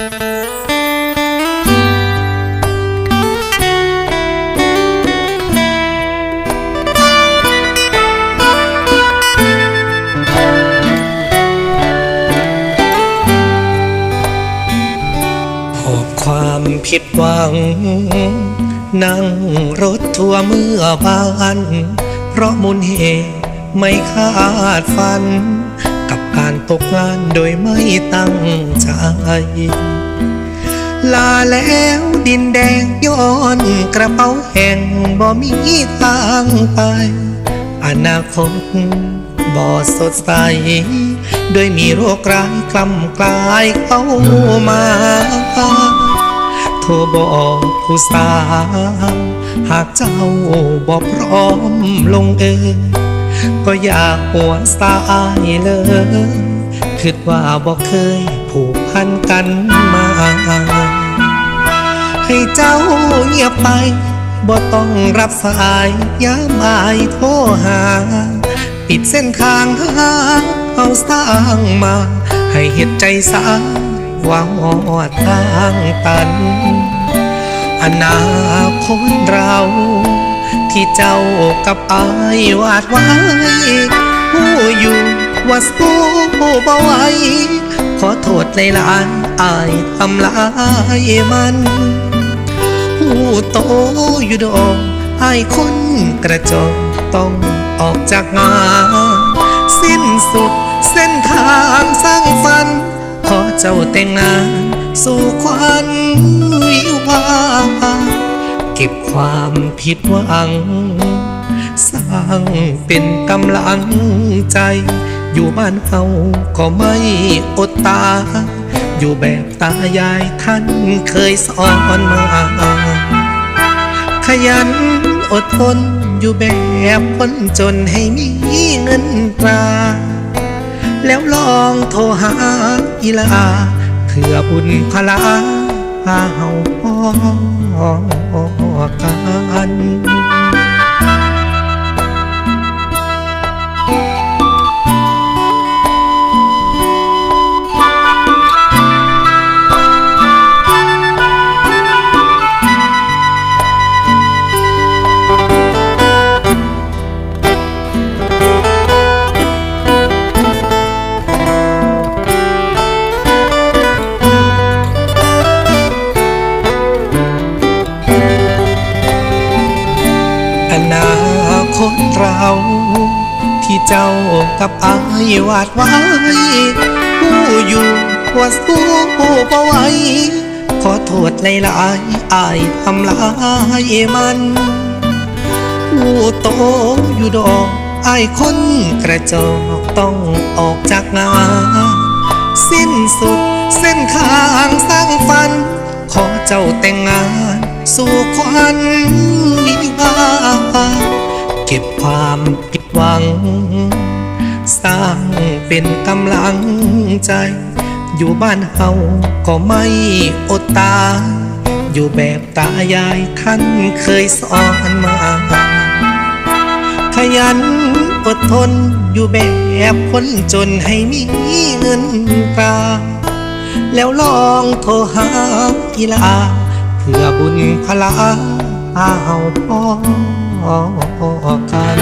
อบความผิดหวัง นั่งรถทัวร์เมื่อวาน เพราะมูลเหตุไม่คาดฝัน การตกงานโดยไม่ตั้งใจ ลาแล้วดินแดงย้อนกระเป๋าแห่งบ่มีทางไป อนาคตบ่สดใสโดยมีโรคร้ายกล้ำกลายเข้ามาโทรบอกผู้สาวหากเจ้าบ่พร้อมลงเอย ก็อยาหัวสายเลยคิดว่าบ่เคยผูกพันกันมา ให้เจ้าเงียบไปบ่ต้องรับสายย้ำอายโทรหา ปิดเส้นทางหาเอาสร้างมา ให้เห็นใจสาว่าหอดทางตัน อนาคตเรา ที่เจ้ากับอาย วาดไว้ผู้อยู่ว่าสู้บ่ไหวขอโทษในลายๆอายทำลายมันหูโตอยู่ดอกอายคนกระจอกต้องออกจากงานสิ้นสุดเส้นทางสร้างฝัน ขอเจ้าแต่งงาน สู่ควันวิวา ก็บความผิดหวัง สร้างเป็นกำลังใจ อยู่บ้านเฮาก็ไม่อดตา อยู่แบบตายายท่านเคยสอนมา ขยันอดทนอยู่แบบคนจนให้มีเงินตรา แล้วลองโทรหาอีลา เพื่อบุญพลา พาเฮาพอกัน ที่เจ้ากับอายวาดไว้ผู้อยู่ว่าสู้บ่ไหวขอโทษในหลายๆอายทำลายมันผู้โตอยู่ดอกอายคนกระจอกต้องออกจากงานสิ้นสุดเส้นทางสร้างฝัน ขอเจ้าแต่งงานสู่ควัน เป็นกำลังใจ อยู่บ้านเฮาก็ไม่อดตา อยู่แบบตายายท่านเคยสอนมา ขยันอดทนอยู่แบบคนจนให้มีเงินตราแล้วลองโทรหากีฬาเพื่อบุญพลาเอาพ่อกัน